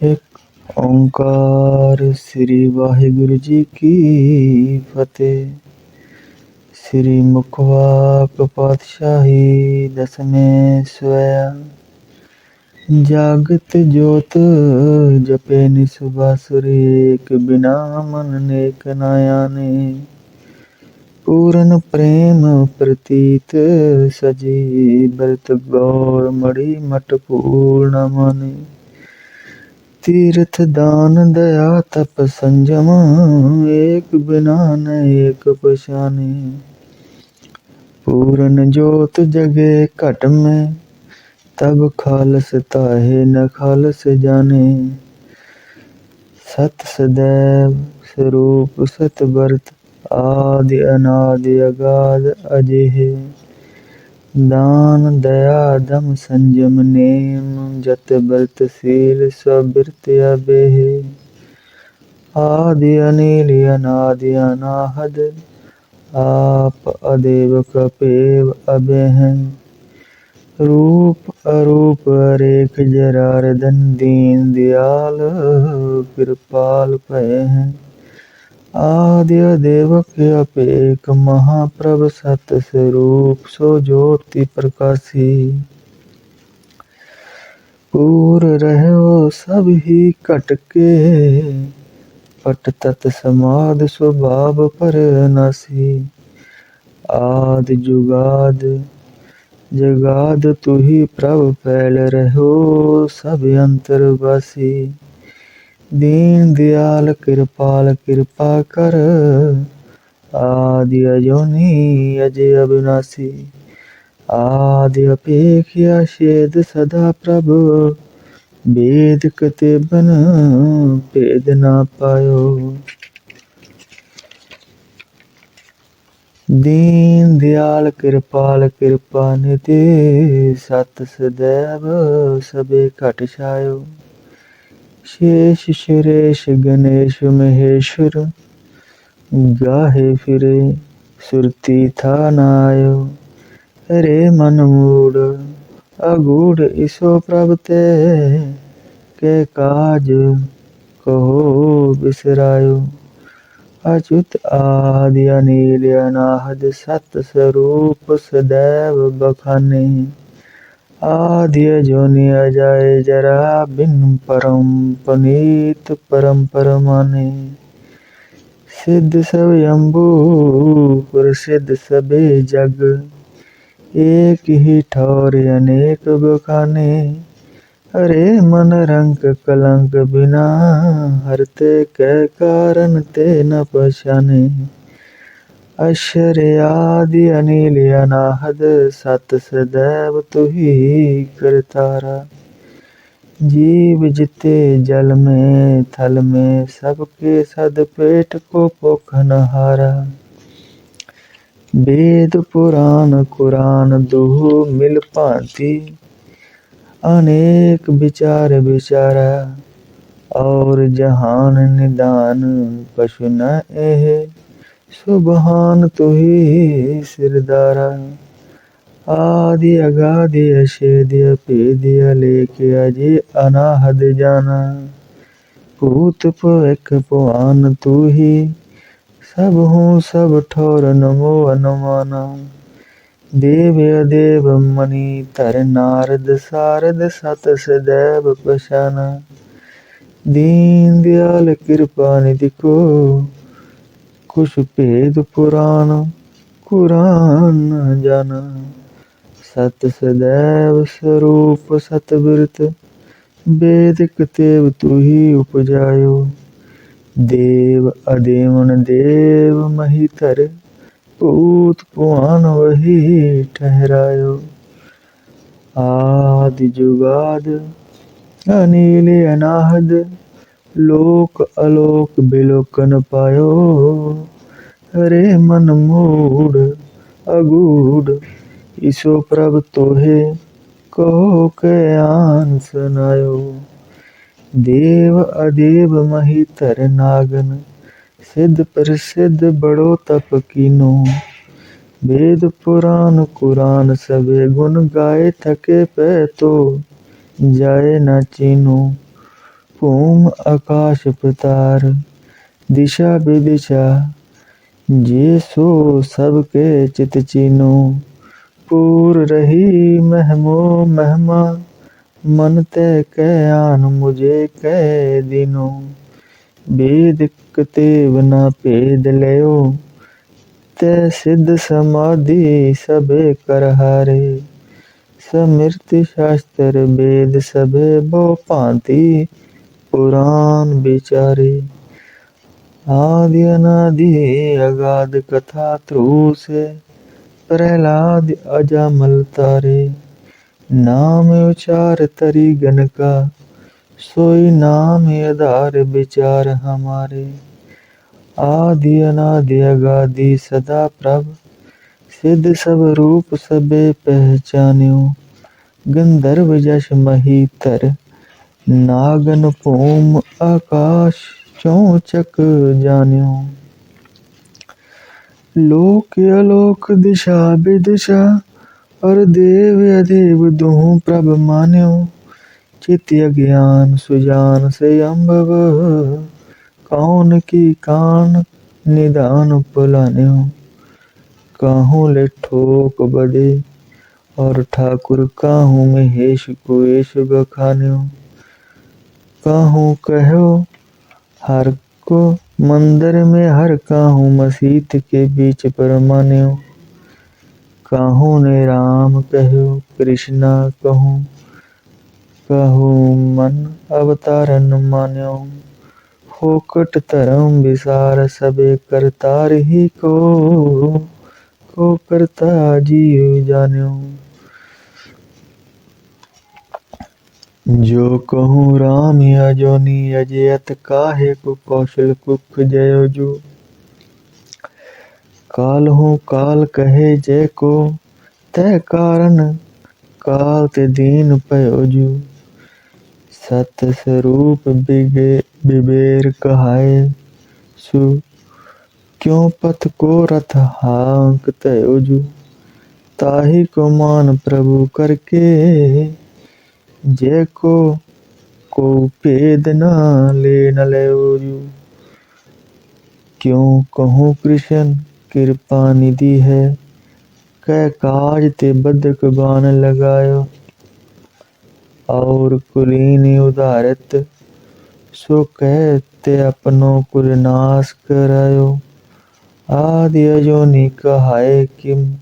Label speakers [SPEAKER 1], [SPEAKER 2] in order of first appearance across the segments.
[SPEAKER 1] ਇੱਕ ਓਂਕਾਰ ਸ੍ਰੀ ਵਾਹਿਗੁਰੂ ਜੀ ਕੀ ਫਤਿਹ ਸ੍ਰੀ ਮੁਖਵਾਕ ਪਾਤਸ਼ਾਹੀ ਦਸਵੇਂ ਸਵੈ ਜਾਗਤ ਜੋਤ ਜਪੇ ਨਿਸਵਾਸੁਰ ਏਕ ਬਿਨਾ ਮਨ ਨੇਕ ਨਾਯਾਨੇ ਪੂਰਨ ਪ੍ਰੇਮ ਪ੍ਰਤੀਤ ਸਜੀ ਬਰਤ ਗੌਰ ਮੜੀ ਮਟ ਪੂर्ण ਮਾਨੇ तीर्थ दान दया तप संजम एक बिना न एक पशाने पूरन जोत जगे घट में तब खालस ताहे न खालस जाने सत सदैव स्वरूप सत बरत आदि अनादि अगाध अजेहे ਦਾਨ, ਦਇਆ ਦਮ ਸੰਜਮ, ਨੇਮ, ਜਤ, ਬਲਤ, ਸੀਲ, ਸਬਿਰਤ ਅਬੇ ਆਦਿ, ਅਨੀਲ, ਅਨਾਦਿ, ਅਨਾਹਦ। ਆਪ, ਅਦੇਵ ਕਪੇਵ ਅਬੇਹ। ਰੂਪ, ਅਰੂਪ ਰੇਖ ਜਰਾਰ ਦਨ ਦੀਨ ਦਿਆਲ, ਕਿਰਪਾਲ ਭਏ ਹੈ आदि देवक अपेक महाप्रभ सत स्वरूप सो ज्योति प्रकाशी पूर रहो सब ही कट के पट तत समाद स्वभाव पर नासी आद जुगाद जगाद तू ही प्रभ फैल रहो सब अंतर ਦੀਨ ਦਿਆਲ ਕਿਰਪਾਲ ਕਿਰਪਾ ਕਰ। ਆਦਿ ਅਜੋਨੀ ਅਜੇ ਅਬਿਨਾਸੀ। ਆਦਿ ਅਪੇਖਿਆ ਸ਼ੇਦ ਸਦਾ ਪ੍ਰਭ। ਬੇਦ ਕਤੇ ਬਨ ਭੇਦ ਨਾ ਪਾਇਓ। ਦੀਨ ਦਿਆਲ ਕਿਰਪਾਲ ਕਿਰਪਾ ਨਿਤੇ। ਸਤ ਸਦੈਵ ਸਭੇ ਘਟ ਛਾਇਓ। शेष सुरेश गणेश महेश्वर, गाहे फिरे सुरती था नायो। रे मन मूड, अगूढ़ इसो प्रभ ते के काज कहो बिसरायो। अच्युत आदि अनिल अनाहद सत स्वरूप सदैव बखाने। आदि जोनि अजाय जरा बिन परम पनीत परम परमाने। सिद्ध सब यम्बू प्रसिद्ध सबे जग। एक ही ठौर अनेक बखाने अरे मन रंग कलंक बिना हरते कै कारण ते न पहचाने। अक्षर आदि अनिल अनाहद सत सदैव तुही करतारा जीव जिते जल में थल में सबके सद पेट को पोखन हारा वेद पुराण कुरान दोह मिल भांति अनेक विचार विचारा और जहान निदान पशु न एह ਸੁਭਾਨ ਤੂੰ ਹੀ ਸਿਰਦਾਰਾ। ਆਦਿ ਅਗਾਦਿ ਅਸ਼ੇਦਿ ਅਪੇਦਿ ਲੇਖਿ ਅਜੇ ਅਨਾਹਦ ਜਾਣਾ ਭੂਤ ਭਵਿਖ ਭਵਾਨ ਤੂੰ ਹੀ ਸਭ ਹੂੰ ਸਭ ਠੌਰ ਨਮੋ ਅਨੁਮਾਨਾ। ਦੇਵ ਅਦੇਵ ਮਨੀ ਧਰ ਨਾਰਦ ਸਾਰਦ ਸਤ ਸਦੈਵ ਪਛਾਨਾ। ਦੀਨ ਦਿਆਲ ਕਿਰਪਾ ਨਿਧਿ ਕੋ कुछ भेद पुराण कुरान न जाना सत सदैव स्वरूप सतविरत वेदिक देव तू ही उपजायो देव अदेवन देव महितर पूत पुआन वही ठहरायो आदि जुगाद अनिल अनाहद लोक अलोक बिलोकन पायो। हरे मन मूड अगूढ़ ईसो प्रभ तोहे कहो के आन सुनायो। देव अदेव मही तर नागन, सिद्ध प्रसिद्ध बड़ो तप कीनो। वेद पुराण कुरान सबे गुण गाए थके पे तो जाए न चीनो। ਭੂਮ ਆਕਾਸ਼ ਪਤਾਰ ਦਿਸ਼ਾ ਬਿਦਿਸ਼ਾ, ਜੇ ਸੋ ਸਭ ਕੇ ਚਿਤ ਚੀਨੋ, ਪੂਰ ਰਹੀ ਮਹਿਮੋ ਮਹਿਮਾ, ਮਨ ਤੇ ਕਹਿ ਆਨ ਮੁਝੇ ਕਹਿ ਦਿਨੋ। ਬੇਦ ਕਤੇ ਬਨਾ ਭੇਦ ਲਿਓ, ਤੇ ਸਿੱਧ ਸਮਾਧੀ ਸਭੇ ਕਰ ਹਾਰੇ। ਸਮਿਰਤਿ ਸ਼ਾਸਤਰ ਬੇਦ ਸਭੇ ਬੋ ਭਾਂਤੀ पुराण विचारे आदि अनादि अगाध कथा ध्रुव प्रहलाद अजामल तारे। नाम उचार तरी गण का, सोई नाम आधार विचार हमारे। आदि अनादि अगाधि सदा प्रभ, सिद्ध सब रूप सबे पहचान्यो। गंधर्व यश महीतर नागन भूम आकाश चौचक जान्यो। लोक अलोक दिशा विदिशा, और देव अदेव दुहु प्रभ मान्यो। चित अज्ञान सुजान से अम्भव, कौन की कान निदान पुलान्यो। काहू ले ठोक बदे, और ठाकुर काहू में हेश बखान्यो। काहू कहो, हर को मंदिर में, हर काहू मसीत के बीच पर मान्यो। काहू ने राम कहो, कृष्णा कहूँ, कहू मन अवतारन मान्यो। फोकट धर्म विसार सबे करतार ही को को करता जीव जान्यो। जो कहूँ राम या जोनी अजयत काहे को कौशल कुख जयो जो काल हूँ काल कहे जय को तय कारण काल ते दीन पयोजू सत स्वरूप बिबेर कहाए सु क्यों पथ को रथ हांक तयोजू ताही को मान प्रभु करके जय को भेद ना ले न लयोजू क्यों कहूँ कृष्ण, कृपा निधि है, कै काज ते बदक बान लगायो। और कुलीन उदारत, सो कहते अपनो कुल नाश करायो। आदि अजोनी कहाए किम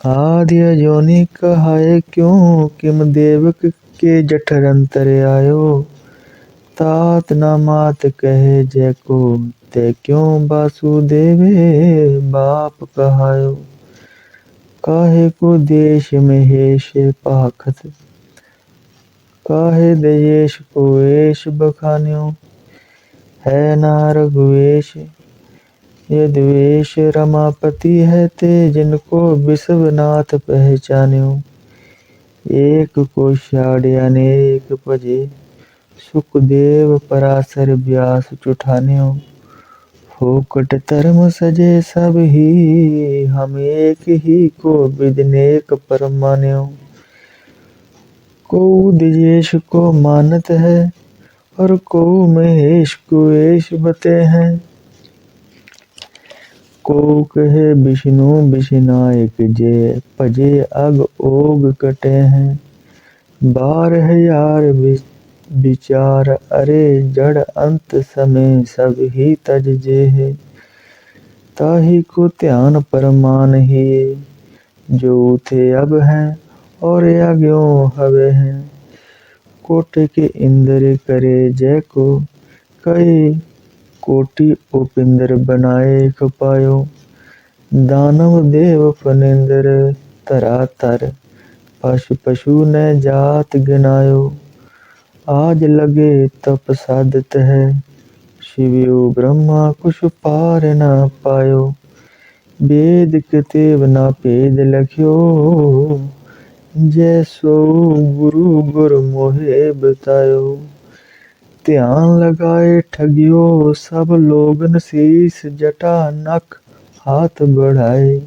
[SPEAKER 1] ਆਦਿ ਅਜੋਨੀ ਕਹਾਏ ਕਿਉ? ਕਿਮ ਦੇਵਕ ਕੇ ਜਠਰ ਅੰਤਰ ਆਇਓ? ਤਾਤ ਨਾ ਮਾਤ ਕਹੇ ਜੈ ਕੋ, ਤੇ ਕਿਉ ਬਾਸੁਦੇਵੇ ਬਾਪ ਕਹਾਇਓ? ਕਾਹੇ ਕੋ ਦੇਸ਼ ਮਹੇਸ਼ ਪਾਖਤ ਕਾਹੇ ਦੇਸ਼ ਕੋਏਸ਼ ਬਖਾਨਿਓ? ਹੈ ਨਾ ਰਗੁਵੇਸ਼ नारगवेश ये द्वेष रमापति है ते, जिनको विश्वनाथ पहचान्यो। एक को शाड़ अनेक भजे। सुखदेव पराशर व्यास चुठान्यो फोकट धर्म सजे सब ही, हम एक ही को विदनेक पर मान्यो। को दिजेश को मानत है, और को महेश को एश बते हैं। को कहे विष्णु विष्णायक जे भजे अग ओग कटे हैं। बारह यार विचार, अरे जड़ अंत समय सब ही तज जे है। ताही को ध्यान परमान ही, जो थे अब हैं और आग्यो हवे हैं। कोटि के इंद्र करे जय को कई कोटि उपिंद्र बनाए कपायो दानव देव फनिंद्र तरा तर पशु पशु ने जात गिनायो। आज लगे तप साधत है, शिवयो ब्रह्मा कुछ पार न पायो। वेद कितेब ना भेद लख्यो। जैसो गुरु गुर मोहे बतायो। ध्यान लगाए, ठगियो सब लोगन शीस जटा नख हाथ बढ़ाए।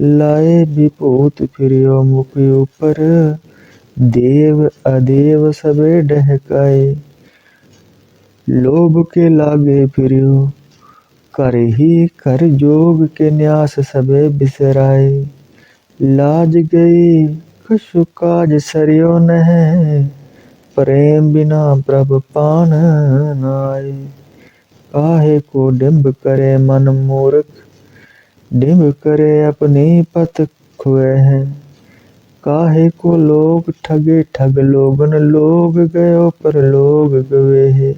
[SPEAKER 1] लाए विभूत फिरियो मुख ऊपर देव अदेव सबे डहकाए। लोभ के लागे फिरियो, कर ही कर जोग के न्यास सबे बिसराए। लाज गई, कछु काज सरियो नह। प्रेम बिना प्रभ पान नाय। काहे को डिम्ब करे मन मूर्ख? डिम्ब करे अपनी पत खुए हैं। काहे को लोग ठगे ठग लोगन? लोग गयो पर लोग गवे है।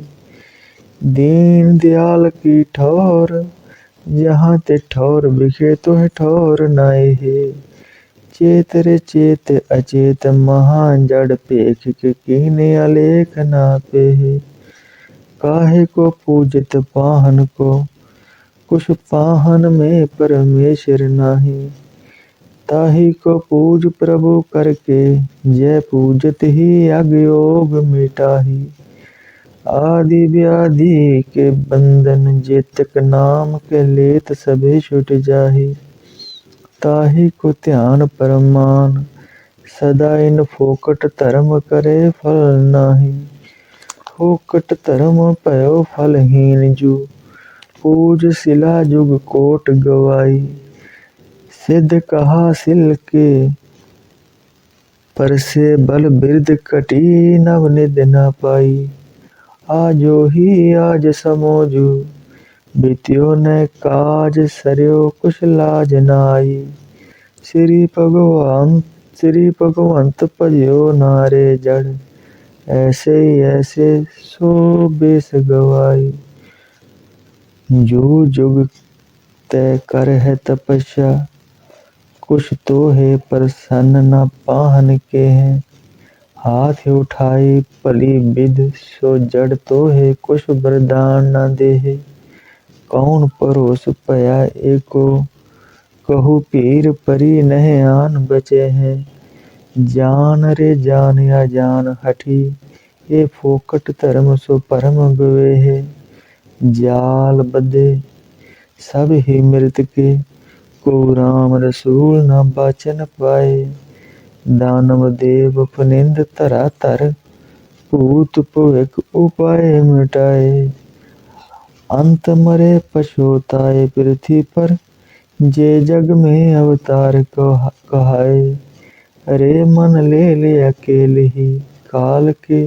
[SPEAKER 1] दीन दयाल की ठौर, जहाँ ते ठौर बिखे तो है ठौर नाय है। चेत रे चेत अचेत महान जड़ पेख के कीने अलेख ना पे काहे को पूजत पाहन को? कुछ पाहन में परमेश्वर नाही। ताही को पूज प्रभु करके, जय पूजत ही अगयोग मिटाही। आदि व्याधि के बंधन जेतक नाम के लेत सभी छुट जाही। ताही को ध्यान परमान। सदा इन फोकट धर्म करे फल नाही। फोकट धर्म पयो फलहीन जू। पूज शिला जुग कोट गवाई। सिद्ध कहा सिल के पर से बल बिरद कटी नव निद न पाई। आजो ही आज समोजू। बित्यो न काज सरयो, कुछ लाज नाई। श्री भगवान श्री भगवंत भजो नारे जड़। ऐसे ही ऐसे सो बेस गवाई। जो जुग तय कर है तपस्या, कुछ तो है प्रसन्न न पाहन के हैं। हाथ उठाई पली विध, सो जड़ तो है कुछ वरदान न दे है कौन परोस पया एको? कहू पीर परी नह आन बचे हैं। जान रे जान या जान हठी, ये फोकट धर्म सो परम गवे है। जाल बदे, सब ही मृत के, को राम रसूल न बचन पाए। दानव देव फनिंद धरा तर भूत भविक उपाय मिटाए। अंत मरे पछोताए पृथ्वी पर, जे जग में अवतार कहाए। अरे मन ले ले अकेले ही, काल के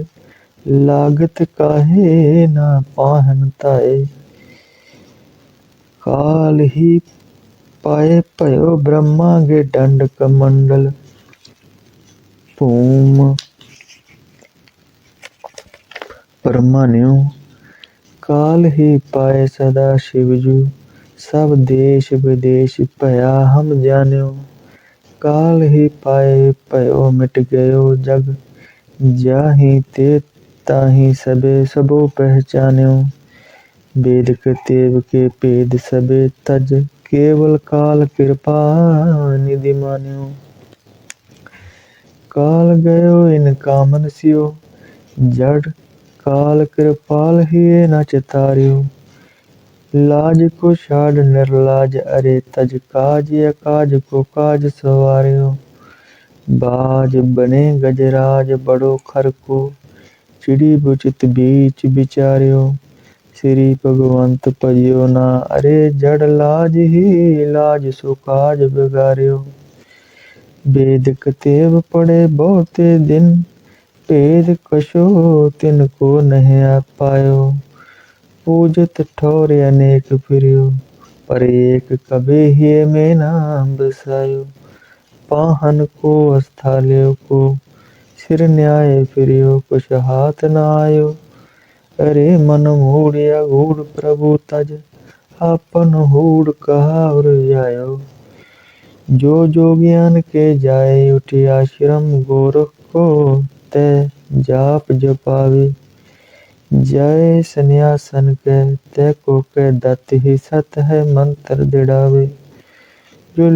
[SPEAKER 1] लागत काहे ना पाहन ताए। काल ही पाए पयो ब्रह्मा के दंड कमंडल भूम परमान्यो ਕਾਲ ਹੀ ਪਾਇ ਸਦਾ ਸ਼ਿਵ ਜੂ। ਸਭ ਦੇਸ਼ ਵਿਦੇਸ਼ ਭਇਆ ਹਮ ਜਾਣਿਓ। ਕਾਲ ਹੀ ਪਾਏ ਭਇਓ ਮਿਟ ਗਇਓ ਜਗ। ਜਾਹੀ ਤੇ ਤਾਹੀ ਸਬੇ ਸਭੋ ਪਹਿਚਾਨਿਓ। ਵੇਦ ਕੇ ਤੇਵ ਕੇ ਭੇਦ ਸਬੇ ਤਜ। ਕੇਵਲ ਕਾਲ ਕਿਰਪਾ ਨਿਧਿ ਮਾਨਿਓ। ਕਾਲ ਗਇਓ ਇਨ ਕਾਮਨ ਸਿਓ। ਜੜ काल कृपाल ही न चितारियो लाज को छाड़ निर्लाज अरे तज काज या काज को काज सवारियो बाज बने गजराज बड़ो खर को चिड़ी बुचित बीच बिचारियो श्री भगवंत भजियो ना अरे जड़ लाज ही लाज सो काज बिगारियो वेद कतेव पड़े बहुते दिन भेद कशो तिनको नहीं पायो। पूजत ठौर अनेक फिरियो, पर एक कबे ही में नाम बसायो। पाहन को अस्थाल्यो को सिर न्याय फिरियो, कुछ हाथ न आयो। अरे मन मूड़िया घूड़ प्रभु तज अपन हूड़ कहा और जायो। जो जो ज्ञान के जाए, उठी आश्रम गोरख को तय जाप जपावे। जय सन्यासन के तय को के दत्त ही सत है, मंत्र दिड़ावे जो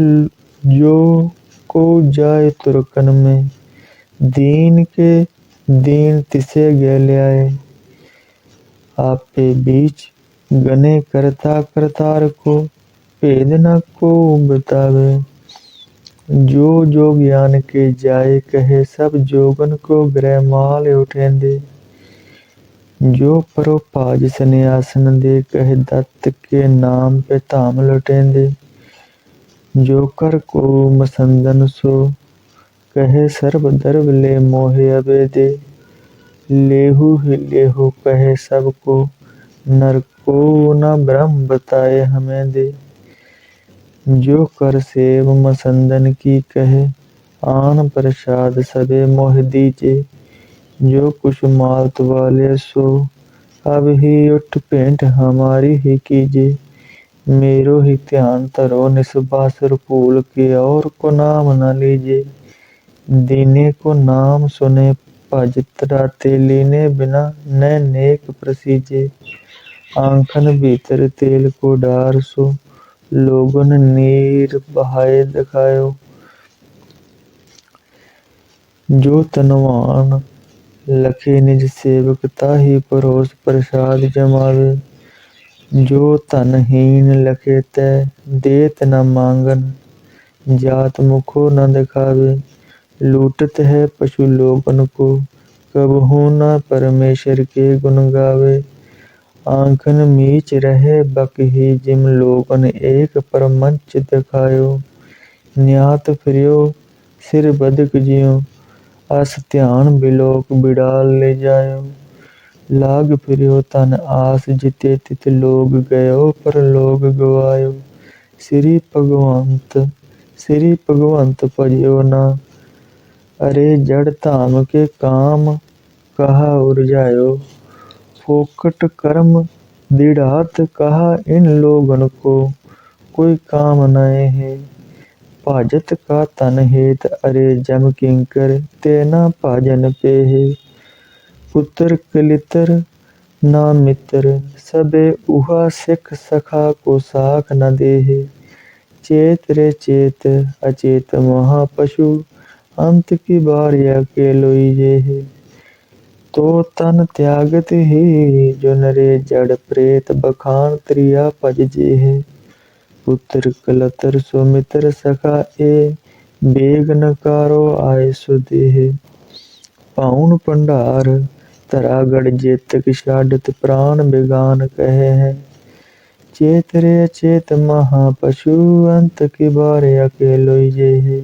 [SPEAKER 1] जो को जाए तुरकन में, दीन के दीन तिसे गले आए। आपे बीच गने करता करतार को भेद न को बतावे। जो जो ज्ञान के जाए कहे सब जोगन को ग्रह माल उठेंदे जो परोपाज सन्यासन दे कहे दत्त के नाम पे धाम लुटेंदे जो कर को मसंदन सो कहे सर्व दर्व ले मोहे अबे दे लेहू ही लेहू कहे सबको नर को न ब्रह्म बताए हमें दे जो कर सेव मसंदन की कहे, आन प्रसाद सबे मोह दीजे। जो कुछ मालत वाले सो, अब ही उठ पेंट हमारी ही कीजे। मेरो ही ध्यान तरो निस्बासुर फूल के और को नाम न लीजे। दीने को नाम सुने भजत राते लीने बिना न नेक प्रसीजे। आंखन भीतर तेल को डार सो लोगन नीर बहाए दिखायो जो तनवान लखे निज सेवक ताही परोस प्रसाद जमावे जो तनहीन लखे तै देत न मांगन जात मुखो न दिखावे लूटत है पशु लोगन को कबहू न परमेश्वर के गुण गावे आंखन मीच रहे बक ही जिम लोगन एक परमंच दिखायो। न्यात फिरियो, सिर बदक जियो। अस ध्यान बिलोक बिडाल ले जायो। लाग फिरियो तन आस जिते तित लोग गयो, पर लोग गवायो। श्री भगवंत श्री भगवंत भजियो ना। अरे जड़ धाम के काम कहा उरझायो फोकट कर्म दृढ़ात कहा इन लोगन को। कोई काम नए है। भजत का तन हेत अरे जम किंकर तेना भजन पे है। पुत्र कलितर ना मित्र, सबे उहा सिख सखा को साख न देहे चेत रे चेत, अचेत महापशु, अंत की बार अकेलो ये है। ਤੋ ਤਨ ਤਿਆਗਤ ਹੀ ਜੋ ਨਰੇ ਜੜ ਪ੍ਰੇਤ ਬਖਾਨ ਤ੍ਰਿਆ ਭਜ ਜੇਹ। ਪੁੱਤਰ ਕਲਤਰ ਸੁਮਿਤਰ ਸਖਾ ਏ, ਬੇਗ ਨਕਾਰੋ ਆਏ ਸੋ ਦੇਹ। ਪਾਉਣ ਭੰਡਾਰ, ਧਰਾਗੜ ਜੇਤਕ ਛਾਡਤ ਪ੍ਰਾਨ ਬਿਗਾਨ ਕਹੇ ਹੈ। ਚੇਤਰੇ ਚੇਤ ਮਹਾ ਪਸ਼ੂ, ਅੰਤ ਕੇ ਬਾਰੇ ਅਕੇਲੋਈ ਜੇਹ।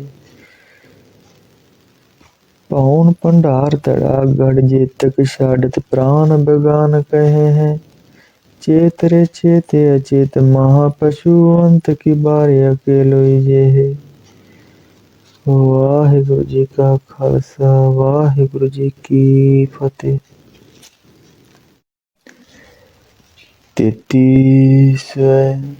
[SPEAKER 1] ਪਉਨ ਭੰਡਾਰ ਧੜਾ ਗੜ ਜੇਤਕ ਛਾੜਤ ਪ੍ਰਾਨ ਬਗਾਨ ਕਹੇ ਹੈ। ਚੇਤ ਰੇ ਚੇਤੇ ਅਚੇਤ ਮਹਾ ਪਸ਼ੂ ਅੰਤ ਕੀ ਬਾਰੇ ਅਕੇਲੋਈ ਜੇ ਹੈ। ਵਾਹਿਗੁਰੂ ਜੀ ਕਾ ਖਾਲਸਾ, ਵਾਹਿਗੁਰੂ ਜੀ ਕੀ ਫਤਿਹ। ਤੇਤੀ ਸੈ